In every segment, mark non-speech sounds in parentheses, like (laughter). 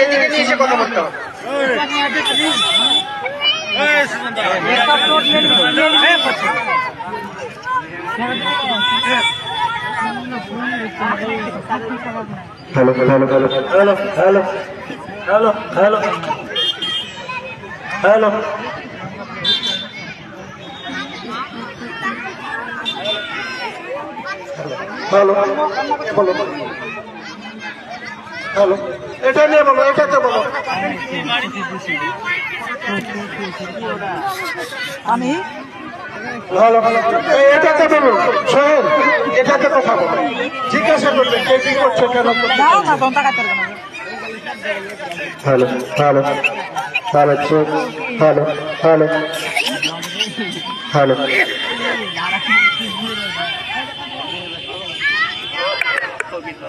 এদিকে নিয়ে এসে কথা বলতে হবে। Hello hello hello hello hello hello hello hello hello hello এটা নিয়ে বলো এটাতে বলো। আমি? ভালো ভালো এটাতে বলুন সোহেল এটাতে কথা বলো। জিজ্ঞাসা করবে কে কি করছ কেন হ্যালো হ্যালো ভালো চোখ ভালো ভালো ভালো কবিতা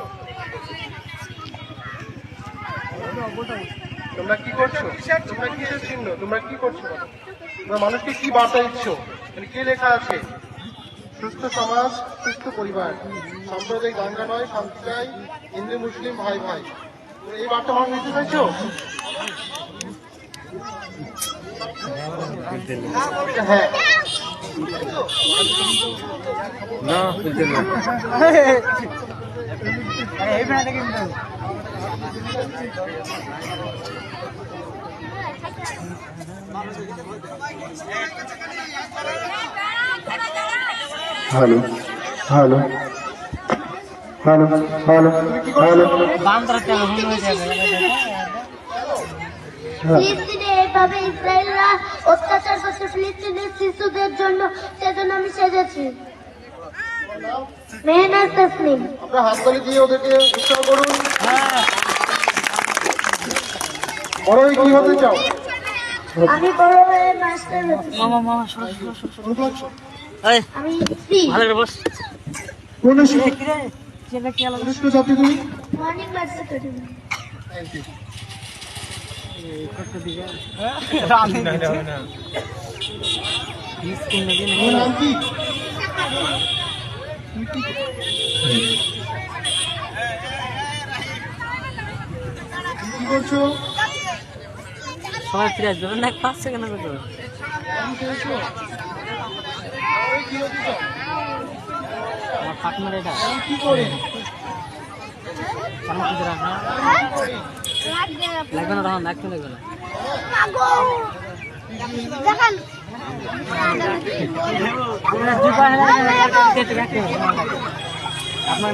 তোমরা কি করছ? তোমরা কিসের চিহ্ন? তোমরা কি করছ তোমরা মানুষকে কি বার্তা দিচ্ছ? মানে কি লেখা আছে? সুস্থ সমাজ সুস্থ পরিবার। সাম্প্রদায়িক দাঙ্গা নয় শান্তি চাই হিন্দু মুসলিম ভাই ভাই। এই বার্তা মানুষ দিতে চাইছো? হ্যাঁ। (laughs) কিন্তু hello hello hello hello hello হয়ে এইভাবে ইসরায়েলরা অত্যাচার করছে ফিলিস্তিনের শিশুদের জন্য সেজন্য আমি সেজেছি মেহনাজ তসলিম আমরা হাততালি দিয়ে ওদেরকে উৎসাহ করুন। বড় হয়ে কি হতে চাও? আমি বড় হয়ে মাস্টার হতে চাই। মামা মামা সরো সরো সরো এই আমি সি ভালো করে বস। কোন এই কি রে ছেলে কি আলাদা? নির্দিষ্ট জাতি তুমি? মর্নিং ক্লাস থ্যাংক ইউ নাম কি? কি করছ সবাই ফিরে আসবে। মানে না পাঁচ সেকেন্ড হবে তো আমার পার্টনার এটা। লাগবে না তখন লাগবে লাগবে না। আপনার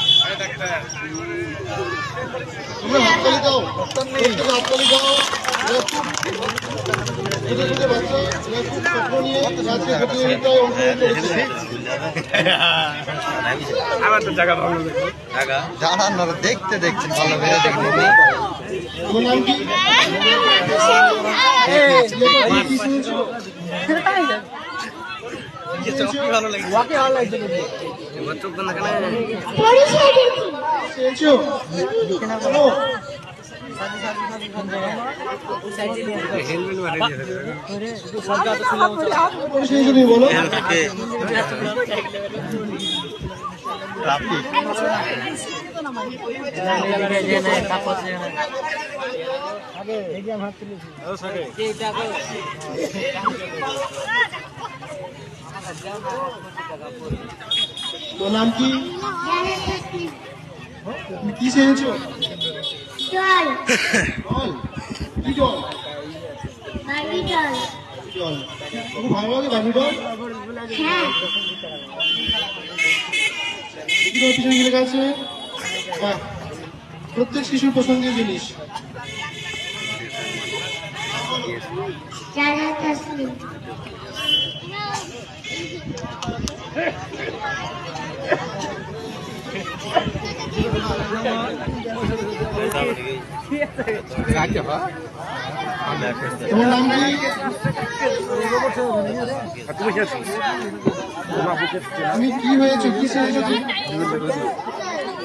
তুমি হাততালি দাও প্রত্যেকে হাততালি দাও এরা খুব ছোট ছোট বাচ্চা স্বপ্ন নিয়ে রাজ্যে প্রতিযোগিতায় অংশগ্রহণ করেছে জানান না দেখতে দেখছেন ভালো করে দেখুন তোমার নাম কি ভালো লাগছে। ওকে ভালো লাগছে এবার চোখ তোমার নাম কি? তুমি কি শুনেছো জল। জল? কি জল? জল। জল। খুব ভালো লাগে বাবু জল? হ্যাঁ। কি তোমার পিছনে আছে? বাহ। প্রত্যেক শিশুর পছন্দের জিনিস। রাজা তুমি কি হয়েছো কি হয়েছো?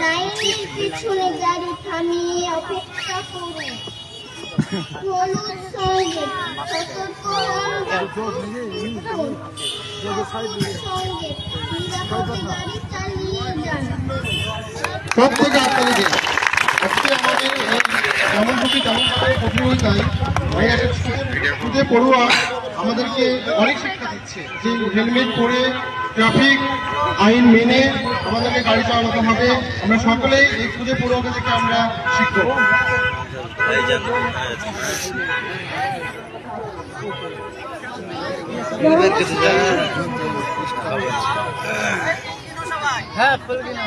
লাইনের পিছনে গাড়ি থামিয়ে অপেক্ষা পড়ুয়া। আমাদেরকে অনেক শিক্ষা দিচ্ছে যে হেলমেট পরে ট্রাফিক আইন মেনে আমাদেরকে গাড়ি চালাতে হবে। আমরা সকলেই এই পুজো পড়ুয়াকে থেকে আমরা শিখব হ্যাঁ না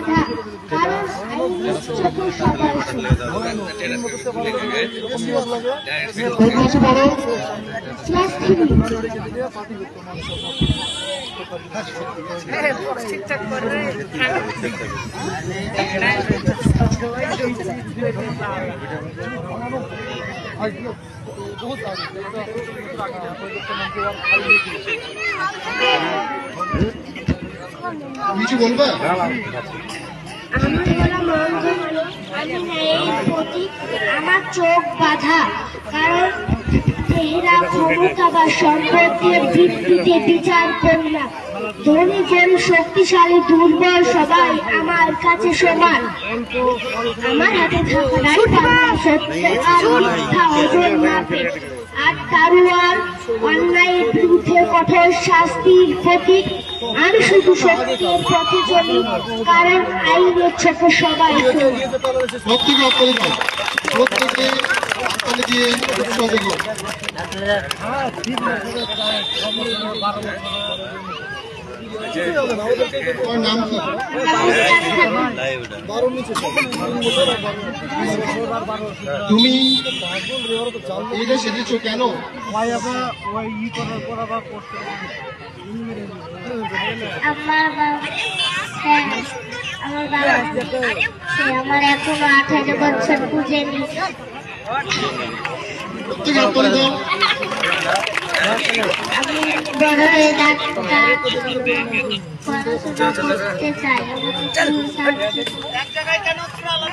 বলি এই চোখ কারণ সবার ক্লাসে পড়ো ক্লাস কিছু বলবে? আমার বলা মন্দ আমি ন্যায়ের প্রতি আমার চোখ বাঁধা, কারণ চেহারা ক্ষমতা বা সম্পর্কের ভিত্তিতে বিচার করি না। ধনী গরু শক্তিশালী, দুর্বল সবাই আমার কাছে সমান। আমার হাতে থাকা পাল্লা আর মিথ্যা ওজন মাপে আর তারুয়ার অন্যায়ের বিরুদ্ধে কঠোর শাস্তির প্রতীক। আমি শুধু সত্যের পথে চলি কারণ আইনের চোখে সবাই। প্রত্যেকে তুমি এটা সেজেছো কেন? আমার বাবা হ্যাঁ আমার বাবা সে আমার এখনও আঠারো বছর বুঝেনি প্রত্যেকে হাততালি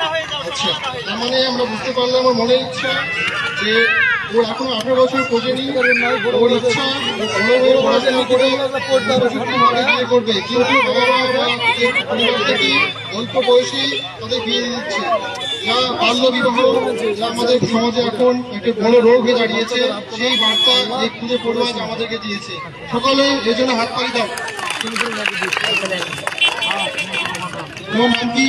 হয়ে আচ্ছা মানে আমরা বুঝতে পারলাম আমার মনের ইচ্ছা যে ওর এখনও আঠারো বছর পৌঁছেনি ওর ইচ্ছা ভালোভাবে পড়াশোনা করে বিয়ে করবে কিন্তু অল্প বয়সে তাদের বিয়ে দিচ্ছে যা বাল্য বিবাহ আমাদের সমাজে এখন একটা বড় রোগ হয়ে দাঁড়িয়েছে সেই বার্তা এই খুঁজে পড়ুয়া যে আমাদেরকে দিয়েছে। সকলে এই জন্য হাত পাড়ি দাও। তোমার নাম কি?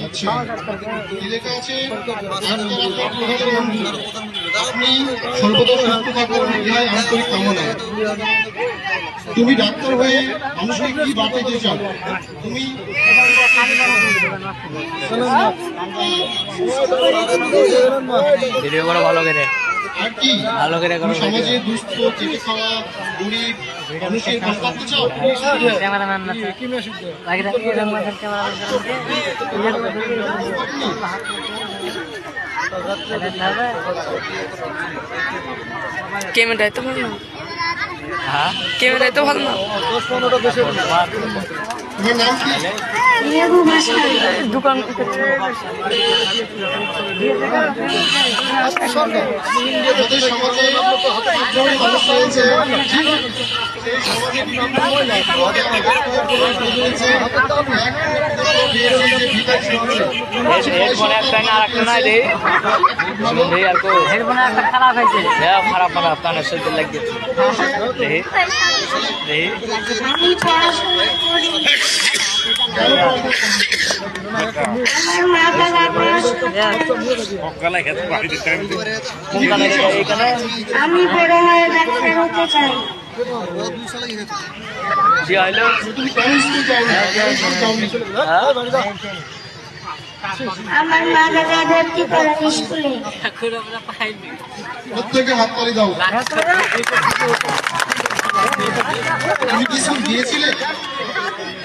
আচ্ছা। লেখা আছে। আপনি সর্বদা সুস্থ থাকুন ইহাই আন্তরিক কামনা তুমি ডাক্তার হয়ে মানুষকে কি দিতে চাও? তুমি ভিডিও করো ভালো করে। আর কি? ভালো করে করো সমাজে দুস্থ চেটে খাওয়া গরিব মানুষের পাশে থাকতে চাও? ক্যামেরাম্যান না ক্যামেরাম্যান ক্যামেরায় তো ভালো না? হ্যাঁ? ক্যামেরায় তো ভালো না? তোমার নাম কি দোকান খারাপ হয়েছে হ্যাঁ খারাপ খারাপ আমি আমার এখানে বড় হয়ে ডাক্তার হতে চাই। আমার মা বাবা ভর্তি করেন স্কুলে। প্রত্যেকে হাত তালি দাও। তুমি কি স্কুল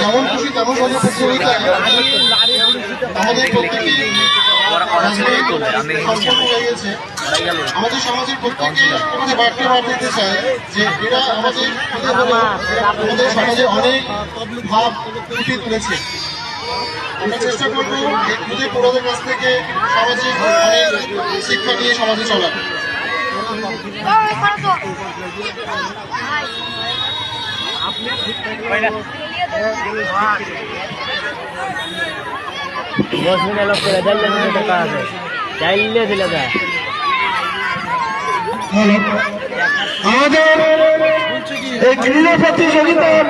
যেমন খুশি, তেমন মজা প্রতিযোগিতায় আমাদের প্রত্যেকে গেছে। আমাদের সমাজের প্রত্যেকে আমাদের বার্তা বার্তা দিতে চায় যে এরা আমাদের আমাদের সমাজে অনেক ভাব ফুটিয়ে তুলেছে। আমরা চেষ্টা করব এই খুদে পড়াদের কাছ থেকে সমাজে অনেক শিক্ষা নিয়ে সমাজে চলার। আমাদের এই ক্রীড়া প্রতিযোগিতার